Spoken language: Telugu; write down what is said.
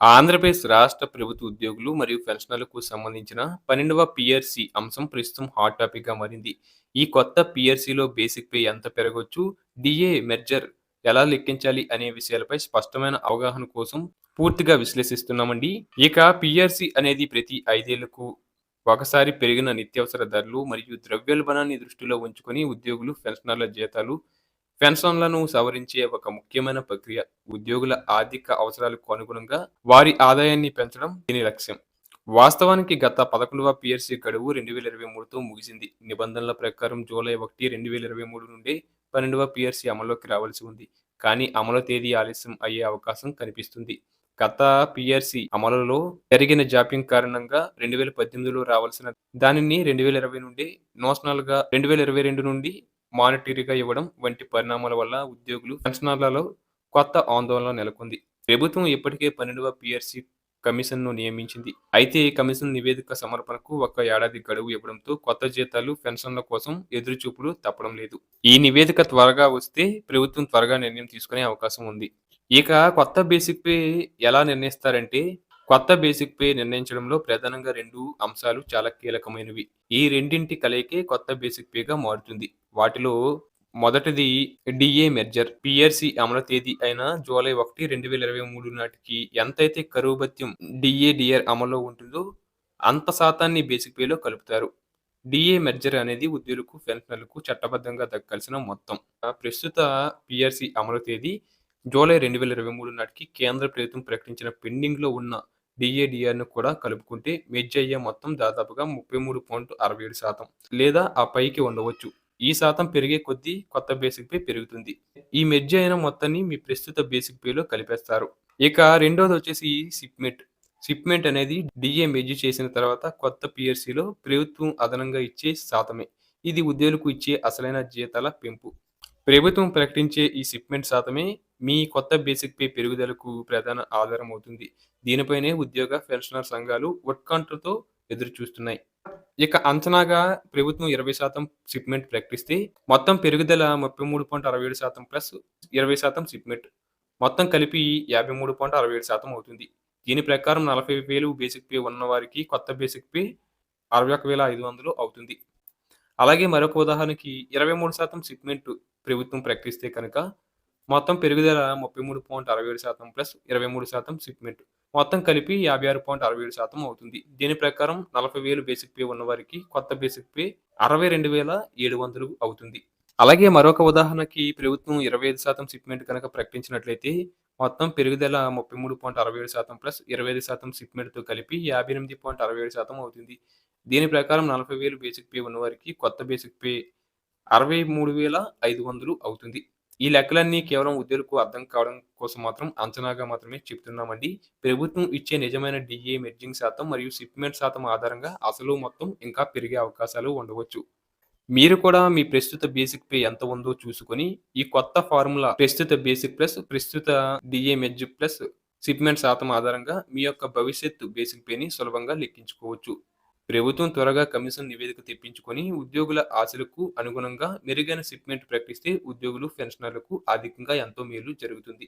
ఆంధ్రప్రదేశ్ రాష్ట్ర ప్రభుత్వ ఉద్యోగులు మరియు పెన్షనర్లకు సంబంధించిన పన్నెండవ పిఆర్సీ అంశం ప్రస్తుతం హాట్ టాపిక్గా మారింది. ఈ కొత్త పిఆర్సీలో బేసిక్ పే ఎంత పెరగొచ్చు? డిఏ మెర్జర్ ఎలా లెక్కించాలి అనే విషయాలపై స్పష్టమైన అవగాహన కోసం పూర్తిగా విశ్లేషిస్తున్నామండి. ఇక పిఆర్సీ అనేది ప్రతి ఐదేళ్ళకు ఒకసారి పెరిగిన నిత్యావసర ధరలు మరియు ద్రవ్యోల్బణాన్ని దృష్టిలో ఉంచుకొని ఉద్యోగులు పెన్షనర్ల జీతాలు పెన్షన్లను సవరించే ఒక ముఖ్యమైన ప్రక్రియ ఉద్యోగుల ఆర్థిక అవసరాలకు అనుగుణంగా వారి ఆదాయాన్ని పెంచడం దీని లక్ష్యం. వాస్తవానికి గత పదకొండవ పిఎస్సి గడువు రెండు వేల ఇరవై మూడుతో ముగిసింది. నిబంధనల ప్రకారం జూలై ఒకటి రెండు వేల ఇరవై మూడు నుండి పన్నెండవ పిఎస్సి అమల్లోకి రావాల్సి ఉంది. కానీ అమలు తేదీ ఆలస్యం అయ్యే అవకాశం కనిపిస్తుంది. గత పిఆర్సి అమలులో జరిగిన జాప్యం కారణంగా రెండు వేల పద్దెనిమిదిలో రావాల్సిన దానిని రెండు వేల ఇరవై నుండి నోషనల్గా రెండు వేల ఇరవై రెండు నుండి మానిటరీగా ఇవ్వడం వంటి పరిణామాల వల్ల ఉద్యోగులు పెన్షనర్లలో కొత్త ఆందోళన నెలకొంది. ప్రభుత్వం ఇప్పటికే పన్నెండవ పిఆర్సి కమిషన్ను నియమించింది. అయితే ఈ కమిషన్ నివేదిక సమర్పణకు ఒక ఏడాది గడువు ఇవ్వడంతో కొత్త జీతాలు పెన్షన్ల కోసం ఎదురు చూపులు తప్పడం లేదు. ఈ నివేదిక త్వరగా వస్తే ప్రభుత్వం త్వరగా నిర్ణయం తీసుకునే అవకాశం ఉంది. ఇక కొత్త బేసిక్ పే ఎలా నిర్ణయిస్తారంటే కొత్త బేసిక్ పే నిర్ణయించడంలో ప్రధానంగా రెండు అంశాలు చాలా కీలకమైనవి. ఈ రెండింటి కలయికే కొత్త బేసిక్ పేగా మారుతుంది. వాటిలో మొదటిది డిఏ మెర్జర్. పిఆర్సి అమలు తేదీ అయిన జూలై ఒకటి రెండు వేల ఇరవై మూడు నాటికి ఎంతైతే కరువు భత్యం డిఏ డిఆర్ అమల్లో ఉంటుందో అంత శాతాన్ని బేసిక్ పేలో కలుపుతారు. డిఏ మెర్జర్ అనేది ఉద్యోగులకు పెన్షనర్లకు చట్టబద్ధంగా దక్కాల్సిన మొత్తం. ప్రస్తుత పిఆర్సి అమలు తేదీ జూలై రెండు వేల ఇరవై మూడు నాటికి కేంద్ర ప్రభుత్వం ప్రకటించిన పెండింగ్లో ఉన్న డిఏడిఆర్ను కూడా కలుపుకుంటే మెజ్ అయ్యే మొత్తం దాదాపుగా ముప్పై మూడు పాయింట్ అరవై ఏడు శాతం లేదా ఆ పైకి ఉండవచ్చు. ఈ శాతం పెరిగే కొద్దీ కొత్త బేసిక్ పే పెరుగుతుంది. ఈ మెర్జ్ అయిన మొత్తాన్ని మీ ప్రస్తుత బేసిక్ పేలో కలిపేస్తారు. ఇక రెండోది వచ్చేసి సిప్మెంట్. సిప్మెంట్ అనేది డిఏ మెర్జ్ చేసిన తర్వాత కొత్త పిఎస్సిలో ప్రభుత్వం అదనంగా ఇచ్చే శాతమే. ఇది ఉద్యోగులకు ఇచ్చే అసలైన జీతాల పెంపు. ప్రభుత్వం ప్రకటించే ఈ సిప్మెంట్ శాతమే మీ కొత్త బేసిక్ పే పెరుగుదలకు ప్రధాన ఆధారం అవుతుంది. దీనిపైనే ఉద్యోగ పెన్షనర్ సంఘాలు ఉత్కంఠతో ఎదురు చూస్తున్నాయి ఇక అంచనాగా ప్రభుత్వం ఇరవై శాతం షిప్మెంట్ ప్రకటిస్తే మొత్తం పెరుగుదల ముప్పై మూడు పాయింట్ అరవై ఏడు శాతం ప్లస్ ఇరవై శాతం షిప్మెంట్ మొత్తం కలిపి యాభై మూడు పాయింట్ అరవై ఏడు శాతం అవుతుంది. దీని ప్రకారం నలభై వేలు బేసిక్ పే ఉన్న వారికి కొత్త బేసిక్ పే అరవై ఒక వేల ఐదు వందలు అవుతుంది. అలాగే మరొక ఉదాహరణకి ఇరవై మూడు శాతం షిప్మెంట్ ప్రభుత్వం ప్రకటిస్తే కనుక మొత్తం పెరుగుదల ముప్పై మూడు పాయింట్ అరవై ఏడు శాతం ప్లస్ ఇరవై మూడు శాతం షిప్మెంట్ మొత్తం కలిపి యాభై ఆరు పాయింట్ అరవై ఏడు శాతం అవుతుంది. దీని ప్రకారం నలభై వేలు బేసిక్ పే ఉన్న వారికి కొత్త బేసిక్ పే అరవై రెండు వేల ఏడు వందలు అవుతుంది. అలాగే మరొక ఉదాహరణకి ప్రభుత్వం ఇరవై ఐదు శాతం షిప్మెంట్ కనుక ప్రకటించినట్లయితే మొత్తం పెరుగుదల ముప్పై మూడు పాయింట్ అరవై ఏడు శాతం ప్లస్ ఇరవై ఐదు శాతం షిప్మెంట్తో కలిపి యాభై ఎనిమిది పాయింట్ అరవై ఏడు శాతం అవుతుంది. దీని ప్రకారం నలభై వేలు బేసిక్ పే ఉన్నవారికి కొత్త బేసిక్ పే అరవై మూడు వేల ఐదు వందలు అవుతుంది. ఈ లెక్కలన్నీ కేవలం ఉద్యోగులకు అర్థం కావడం కోసం మాత్రం అంచనాగా మాత్రమే చెప్తున్నామండి. ప్రభుత్వం ఇచ్చే నిజమైన డిఏ మెర్జింగ్ శాతం మరియు షిప్మెంట్ శాతం ఆధారంగా అసలు మొత్తం ఇంకా పెరిగే అవకాశాలు ఉండవచ్చు. మీరు కూడా మీ ప్రస్తుత బేసిక్ పే ఎంత ఉందో చూసుకొని ఈ కొత్త ఫార్ములా ప్రస్తుత బేసిక్ ప్లస్ ప్రస్తుత డిఏ మెర్జ్ ప్లస్ షిప్మెంట్ శాతం ఆధారంగా మీ యొక్క భవిష్యత్తు బేసిక్ పేని సులభంగా లెక్కించుకోవచ్చు. ప్రభుత్వం త్వరగా కమిషన్ నివేదిక తెప్పించుకొని ఉద్యోగుల ఆశలకు అనుగుణంగా మెరుగైన షిప్మెంట్ ప్రకటిస్తే ఉద్యోగులు పెన్షనర్లకు ఆర్థికంగా ఎంతో మేలు జరుగుతుంది.